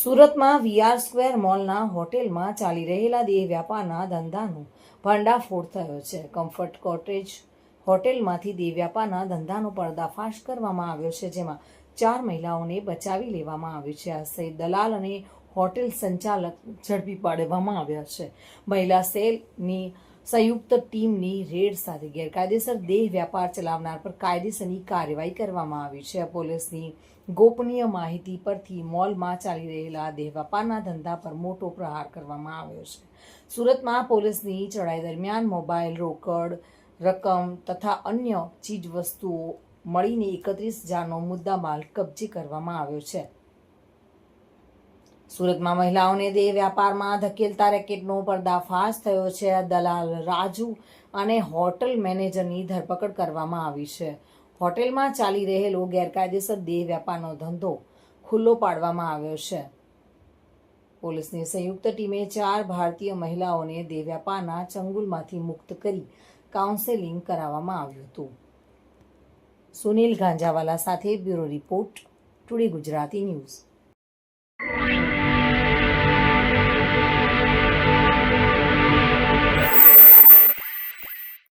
સુરતમાં VR square મોલના હોટેલમાં ચાલી રહેલા દેહ વ્યાપારના ધંધાનો ભંડાફોડ થયો છે. કમ્ફર્ટ કોટેજ હોટેલમાંથી દેહ વ્યાપારના ધંધાનો પર્દાફાશ કરવામાં આવ્યો છે, જેમાં ચાર મહિલાઓને બચાવી લેવામાં આવ્યું છે. આ સહિત દલાલ અને હોટેલ સંચાલક ઝડપી પાડવામાં આવ્યા છે. મહિલા સેલની સંયુક્ત ટીમની રેડ સાથે ગેરકાયદેસર દેહ વ્યાપાર ચલાવનાર પર કાયદેસરની કાર્યવાહી કરવામાં આવી છે. પોલીસની ગોપનીય માહિતી પરથી મોલમાં ચાલી રહેલા દેહ વ્યાપારના ધંધા પર મોટો પ્રહાર કરવામાં આવ્યો છે. સુરતમાં પોલીસની ચઢાઈ દરમિયાન મોબાઈલ રોકડ રકમ તથા અન્ય ચીજ વસ્તુઓ મળીને એકત્રીસ હજારનો મુદ્દામાલ કબજે કરવામાં આવ્યો છે. સુરતમાં મહિલાઓને દેહ વ્યાપારમાં ધકેલતા રેકેટનો પર્દાફાશ થયો છે. દલાલ રાજુ અને હોટલ મેનેજરની ધરપકડ કરવામાં આવી છે. હોટેલમાં ચાલી રહેલો ગેરકાયદેસર દેહ વ્યાપારનો ધંધો ખુલ્લો પાડવામાં આવ્યો છે. પોલીસની સંયુક્ત ટીમે ચાર ભારતીય મહિલાઓને દેહ વ્યાપારના ચંગુલમાંથી મુક્ત કરી કાઉન્સેલિંગ કરાવવામાં આવ્યું હતું. સુનિલ ગાંજાવાલા સાથે bureau report, today Gujarati news.